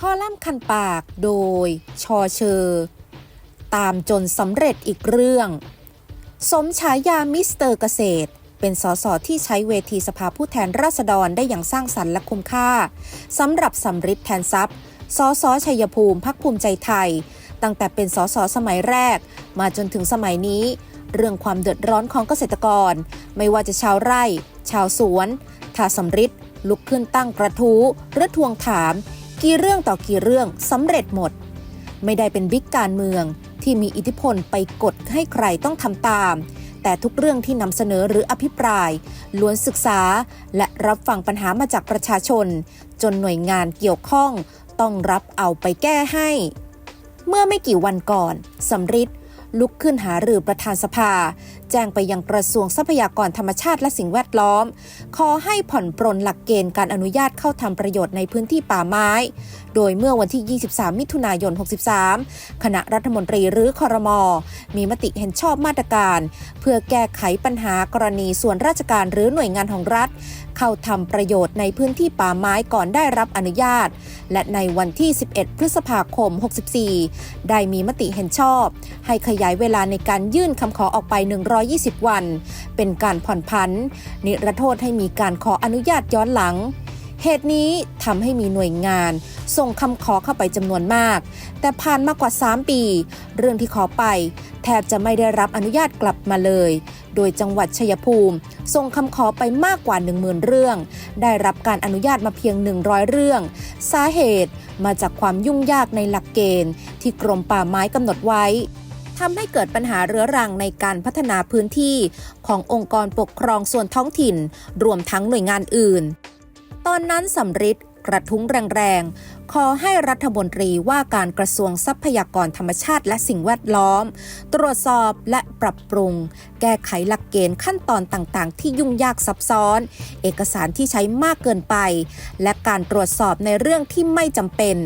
คอลัมน์คันปากโดย ชอเชอ ตามจนสำเร็จอีกเรื่อง สมฉายามิสเตอร์เกษตร เป็นสสที่ใช้เวทีสภาผู้แทนราษฎรได้อย่างสร้างสรรค์และคุ้มค่าสำหรับสำริดแทนทรัพย์สสชัยภูมิพักภูมิใจไทย ตั้งแต่เป็นสสสมัยแรก มาจนถึงสมัยนี้ เรื่องความเดือดร้อนของเกษตรกร ไม่ว่าจะชาวไร่ ชาวสวนทาสำริดลุกขึ้นตั้งกระทู้หรือทวงถาม กี่เรื่องต่อกี่เรื่องสำเร็จหมด ไม่ได้เป็นบิ๊กการเมืองที่มีอิทธิพลไปกดให้ใครต้องทำตาม แต่ทุกเรื่องที่นำเสนอหรืออภิปราย ล้วนศึกษาและรับฟังปัญหามาจากประชาชน จนหน่วยงานเกี่ยวข้อง ต้องรับเอาไปแก้ให้ เมื่อไม่กี่วันก่อนสำริด ลุกขึ้นหารือประธานสภา แจ้งไปยังกระทรวงทรัพยากรธรรมชาติและสิ่งแวดล้อม ขอให้ผ่อนปรนหลักเกณฑ์การอนุญาตเข้าทำประโยชน์ในพื้นที่ป่าไม้ โดยเมื่อวันที่ 23 มิถุนายน 63 คณะรัฐมนตรีหรือคอรมอมีมติเห็นชอบมาตรการ เพื่อแก้ไขปัญหากรณีส่วนราชการหรือหน่วยงานของรัฐ เข้าทำประโยชน์ในพื้นที่ป่าไม้ก่อนได้รับอนุญาต และในวันที่ 11 พฤษภาคม 64 ได้มีมติเห็นชอบ ให้ขยายเวลาในการยื่นคำขอออกไป 120 วัน เป็นการผ่อนผัน นิรโทษให้มีการขออนุญาตย้อนหลัง เหตุนี้ทำให้มีหน่วยงาน ส่งคำขอเข้าไปจำนวนมาก แต่ผ่านมากกว่า 3 ปี เรื่องที่ขอไป แทบจะไม่ได้รับอนุญาตกลับมาเลย โดยจังหวัดชัยภูมิ ส่งคำขอไปมากกว่า 10,000 เรื่อง ได้รับการอนุญาตมาเพียง 100 เรื่อง สาเหตุมาจากความยุ่งยากในหลักเกณฑ์ ที่กรมป่าไม้กำหนดไว้ทำให้เกิดปัญหาเรื้อรังในการพัฒนาพื้นที่ขององค์กรปกครองส่วนท้องถิ่น รวมทั้งหน่วยงานอื่น ตอนนั้นสำริดกระทุ้งแรงๆ ขอให้รัฐมนตรีว่าการกระทรวงทรัพยากรธรรมชาติและสิ่งแวดล้อม ตรวจสอบและปรับปรุง แก้ไขหลักเกณฑ์ขั้นตอนต่างๆ ที่ยุ่งยากซับซ้อน เอกสารที่ใช้มากเกินไป และการตรวจสอบในเรื่องที่ไม่จำเป็น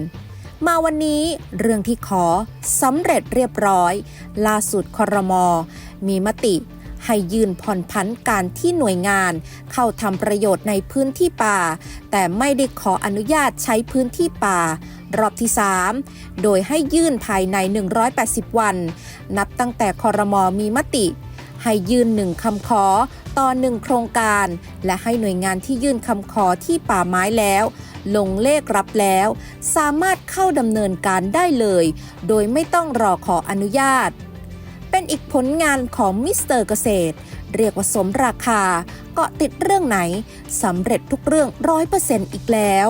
มาวันนี้เรื่องที่ขอสำเร็จเรียบร้อย ล่าสุดคอรมอมีมติ ให้ยืนผ่อนผันการที่หน่วยงาน เข้าทำประโยชน์ในพื้นที่ป่า แต่ไม่ได้ขออนุญาตใช้พื้นที่ป่า รอบที่ 3 โดยให้ยื่นภายใน 180 วัน นับตั้งแต่คอรมอมีมติ ให้ยื่นหนึ่งคำขอต่อหนึ่งโครงการ และให้หน่วยงานที่ยื่นคำขอที่ป่าไม้แล้ว ลงเลขรับแล้ว สามารถเข้าดำเนินการได้เลย โดยไม่ต้องรอขออนุญาต เป็นอีกผลงานของมิสเตอร์เกษตร เรียกว่าสมราคาเกาะติดเรื่องไหนสำเร็จทุกเรื่องร้อยเปอร์เซ็นต์อีกแล้ว